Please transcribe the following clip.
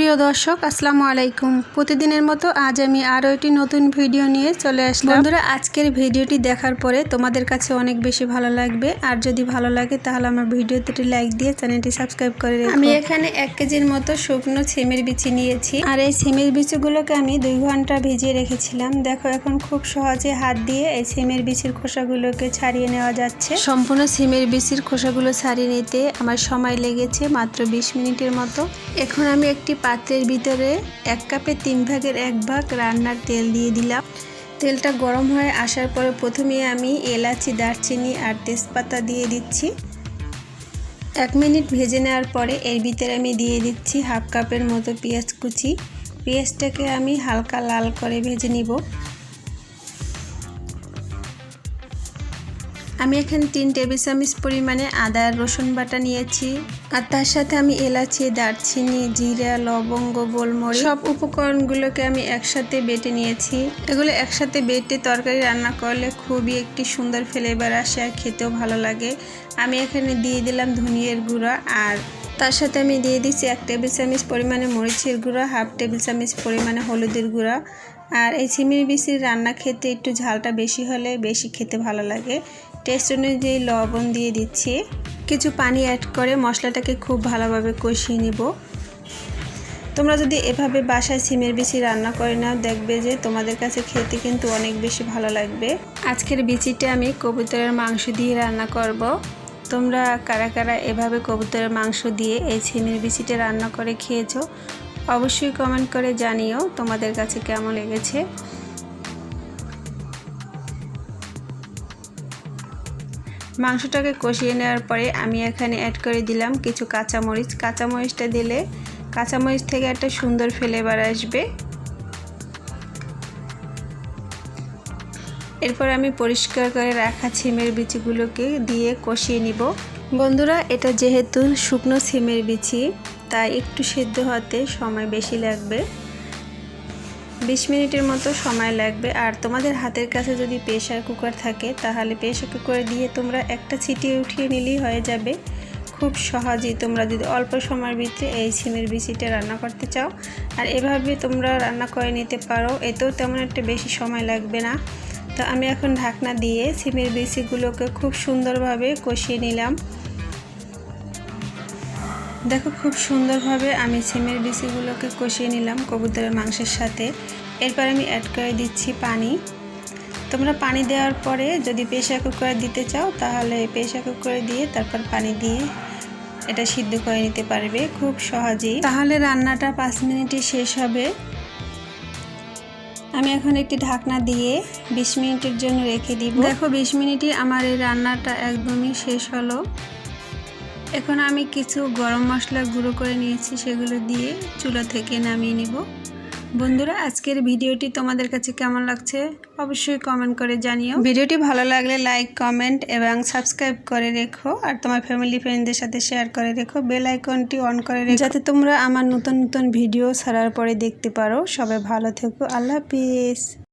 প্রিয় দর্শক আসসালামু আলাইকুম। প্রতিদিনের মতো আজ আমি আরও একটি নতুন ভিডিও নিয়ে চলে আসলাম। বন্ধুরা আজকের ভিডিওটি দেখার পরে তোমাদের কাছে অনেক বেশি ভালো লাগবে। আর যদি ভালো লাগে তাহলে আমার ভিডিওতে একটি লাইক দিয়ে চ্যানেলটি সাবস্ক্রাইব করে আমি এখানে এক কেজির মতো শুকনো ছিমের বিচি নিয়েছি। আর এই ছিমের বিচিগুলোকে আমি দুই ঘণ্টা ভিজিয়ে রেখেছিলাম। দেখো এখন খুব সহজে হাত দিয়ে এই ছিমের বিচির খোসাগুলোকে ছাড়িয়ে নেওয়া যাচ্ছে। সম্পূর্ণ ছিমের বিচির খোসাগুলো ছাড়িয়ে নিতে আমার সময় লেগেছে মাত্র বিশ মিনিটের মতো। এখন আমি একটি পাত্রের ভিতরে এক কাপে তিন ভাগের এক ভাগ রান্নার তেল দিয়ে দিলাম। তেলটা গরম হয়ে আসার পরে প্রথমে আমি এলাচি, দারচিনি আর তেজপাতা দিয়ে দিচ্ছি। এক মিনিট ভেজে নেওয়ার পরে এর ভিতরে আমি দিয়ে দিচ্ছি হাফ কাপের মতো পেঁয়াজ কুচি। পেঁয়াজটাকে আমি হালকা লাল করে ভেজে নিব। আমি এখানে তিন টেবিল চামচ পরিমাণে আদা আর রসুন বাটা নিয়েছি আর তার সাথে আমি এলাচি, দারচিনি, জিরা, লবঙ্গ, গোলমরিচ সব উপকরণগুলোকে আমি একসাথে বেটে নিয়েছি। এগুলো একসাথে বেটে তরকারি রান্না করলে খুবই একটি সুন্দর ফ্লেভার আসে আর খেতেও ভালো লাগে। আমি এখানে দিয়ে দিলাম ধনিয়ার গুঁড়া আর তার সাথে আমি দিয়ে দিচ্ছি এক টেবিল চামচ পরিমাণে মরিচের গুঁড়া, হাফ টেবিল চামচ পরিমাণে হলুদের গুঁড়া আর এই চিমির বিচির রান্না খেতে একটু ঝালটা বেশি হলে বেশি খেতে ভালো লাগে। টেস্ট অনুযায়ী লবণ দিয়ে দিচ্ছি, কিছু পানি অ্যাড করে মশলাটাকে খুব ভালোভাবে কষিয়ে নিব। তোমরা যদি এভাবে বাসায় সিমের বিচি রান্না করে নাও, দেখবে যে তোমাদের কাছে খেতে কিন্তু অনেক বেশি ভালো লাগবে। আজকের বিচিটা আমি কবুতরের মাংস দিয়ে রান্না করব। তোমরা কারা কারা এভাবে কবুতরের মাংস দিয়ে এই সিমের বিচিটা রান্না করে খেয়েছো, অবশ্যই কমেন্ট করে জানিও তোমাদের কাছে কেমন লেগেছে। মাংসটাকে কষিয়ে নেওয়ার পরে আমি এখানে অ্যাড করে দিলাম কিছু কাঁচামরিচ। কাঁচামরিচটা দিলে কাঁচামরিচ থেকে একটা সুন্দর ফ্লেভার আসবে। এরপর আমি পরিষ্কার করে রাখা ছিমের বিচিগুলোকে দিয়ে কষিয়ে নিব। বন্ধুরা, এটা যেহেতু শুকনো ছিমের বিচি, তাই একটু সিদ্ধ হতে সময় বেশি লাগবে। বিশ মিনিটের মতো সময় লাগবে। আর তোমাদের হাতের কাছে যদি প্রেশার কুকার থাকে, তাহলে প্রেশার কুকারে দিয়ে তোমরা একটা ছিটিয়ে উঠিয়ে নিলেই হয়ে যাবে। খুব সহজেই তোমরা যদি অল্প সময়ের ভিতরে এই সিমের বিচিটা রান্না করতে চাও, আর এভাবে তোমরা রান্না করে নিতে পারো। এতেও তেমন একটা বেশি সময় লাগবে না। তো আমি এখন ঢাকনা দিয়ে সিমের বিচিগুলোকে খুব সুন্দরভাবে কষিয়ে নিলাম। দেখো, খুব সুন্দরভাবে আমি সিমের বিচিগুলোকে কষিয়ে নিলাম কবুতরের মাংসের সাথে। এরপর আমি অ্যাড করে দিচ্ছি পানি। তোমরা পানি দেওয়ার পরে যদি প্রেশার কুকারে দিতে চাও, তাহলে প্রেশার কুকারে দিয়ে তারপর পানি দিয়ে এটা সিদ্ধ করে নিতে পারবে। খুব সহজেই। তাহলে রান্নাটা পাঁচ মিনিটে শেষ হবে। আমি এখন একটি ঢাকনা দিয়ে বিশ মিনিটের জন্য রেখে দিব। দেখো, বিশ মিনিটে আমার এই রান্নাটা একদমই শেষ হলো। এখন আমি কিছু গরম মশলা গুঁড়ো করে নিয়েছি সেগুলো দিয়ে চুলা থেকে নামিয়ে নিব। বন্ধুরা আজকের ভিডিওটি তোমাদের কাছে কেমন লাগছে অবশ্যই কমেন্ট করে জানিও। ভিডিওটি ভালো লাগলে লাইক কমেন্ট এবং সাবস্ক্রাইব করে রেখো আর তোমার ফ্যামিলি ফ্রেন্ডদের সাথে শেয়ার করে রেখো। বেল আইকনটি অন করে রেখো। যাতে তোমরা আমার নতুন নতুন ভিডিও ছাড়ার পরে দেখতে পারো। সবাই ভালো থেকো। আল্লাহ হাফিজ।